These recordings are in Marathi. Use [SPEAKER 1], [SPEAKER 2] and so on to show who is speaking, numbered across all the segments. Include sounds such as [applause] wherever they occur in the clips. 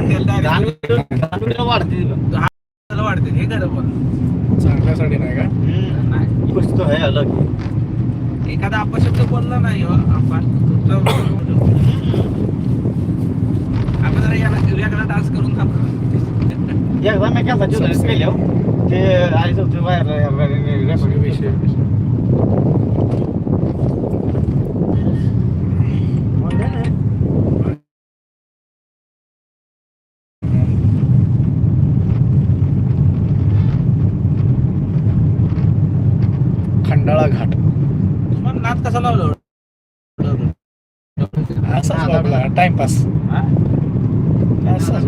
[SPEAKER 1] मिनिटं वाढते
[SPEAKER 2] हे खरं बोल
[SPEAKER 3] चांगल्यासाठी नाही का?
[SPEAKER 2] नाही.
[SPEAKER 1] गोष्ट तो आहे अलग.
[SPEAKER 2] एखादा अपशब्द बोलला नाही हो आपण जरा याला वेगळा डान्स करून दाखवू.
[SPEAKER 1] एकदा मी केला हो? ते आईचं होते बाहेर
[SPEAKER 3] विषय खंडाळा घाट.
[SPEAKER 2] तुम्हाला नाद कसा लावला
[SPEAKER 3] असाच टाइमपास.
[SPEAKER 2] हा?
[SPEAKER 3] असाच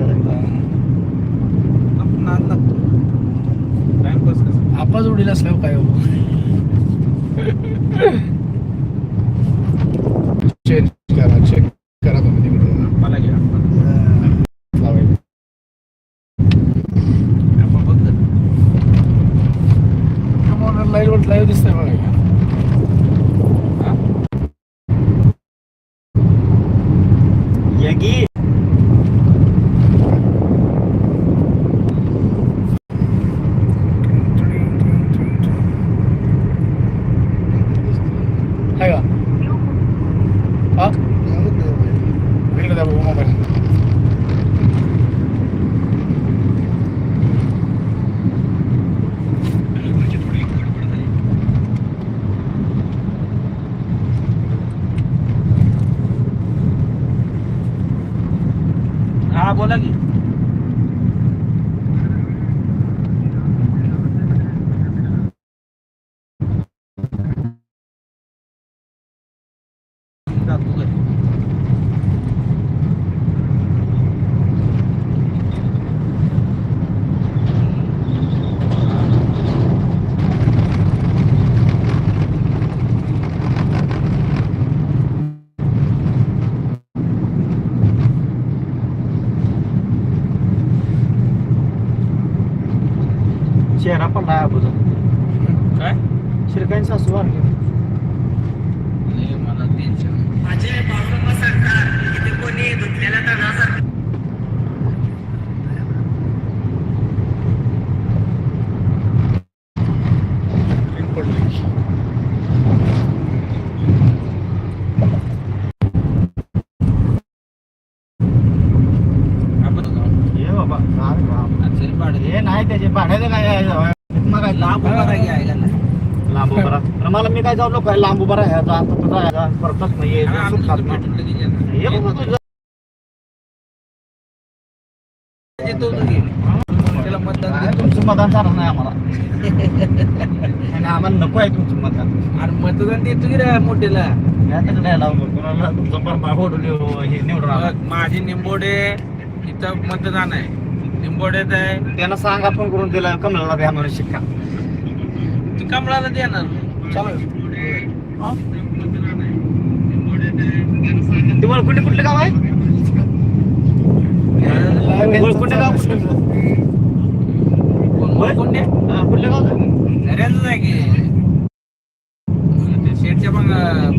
[SPEAKER 2] नाद लागतो टाइमपास कसा?
[SPEAKER 3] आपाच उडील असल्यावर काय हो चेंज [laughs] करा चेक करा तुम्ही तिकडे.
[SPEAKER 2] मला घ्या.
[SPEAKER 3] लाईव्ह दिसतंय बघा
[SPEAKER 2] हा?
[SPEAKER 1] यगी
[SPEAKER 3] आहे का हा इकडे द्या बघू मोबाईल
[SPEAKER 2] हा बोला की
[SPEAKER 1] चेहरा पडला अगोदर.
[SPEAKER 2] काय?
[SPEAKER 1] शिरकाईन सासू वारली.
[SPEAKER 2] मला टेन्शन
[SPEAKER 3] पडली
[SPEAKER 2] आपण जाऊ.
[SPEAKER 1] हे बाबा काय बाप.
[SPEAKER 2] असेल भाडं.
[SPEAKER 1] हे नाही त्याचे भाड्याचं काय आहे? मग काय
[SPEAKER 2] लांब उभा राहा आहे?
[SPEAKER 1] लांब उभा राहा. तर मला मी काय जाऊ नको लांब उभा राहायचा आता कुठं राहायचा परतच नाही सुख
[SPEAKER 2] आम्ही
[SPEAKER 1] खात
[SPEAKER 2] तुझं
[SPEAKER 1] नाही.
[SPEAKER 2] भेटून लगेच येणार.
[SPEAKER 1] हे बाबा तुझं
[SPEAKER 2] येतो होतो की. त्याला मतदान
[SPEAKER 1] काय
[SPEAKER 2] देतो.
[SPEAKER 1] तुमचं मतदान चालत नाही आम्हाला आणि आम्हाला नको आहे तुमचं मतदान
[SPEAKER 2] अरे मतदान देतो की रे मोठेला
[SPEAKER 1] या तिकडे यायला लावू. कोणाला तुमचं बरमा फोडून हे निवडून आणा.
[SPEAKER 2] बघ, माझी निंबोडे इथं मतदान आहे निंबोड्यात आहे.
[SPEAKER 1] त्यांना सांगा फोन करून दिला कमलाला द्या म्हणून शिक्का.
[SPEAKER 2] तू कमळाला देणार
[SPEAKER 1] हा? ते वळकुंडे कुठलं गाव आहे? वळकुंडे गाव कुठलं? हा, कुठलं गाव
[SPEAKER 2] आहे? की ते शेडच्या मग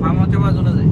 [SPEAKER 2] फार्म हाऊसच्या बाजूलाच आहे.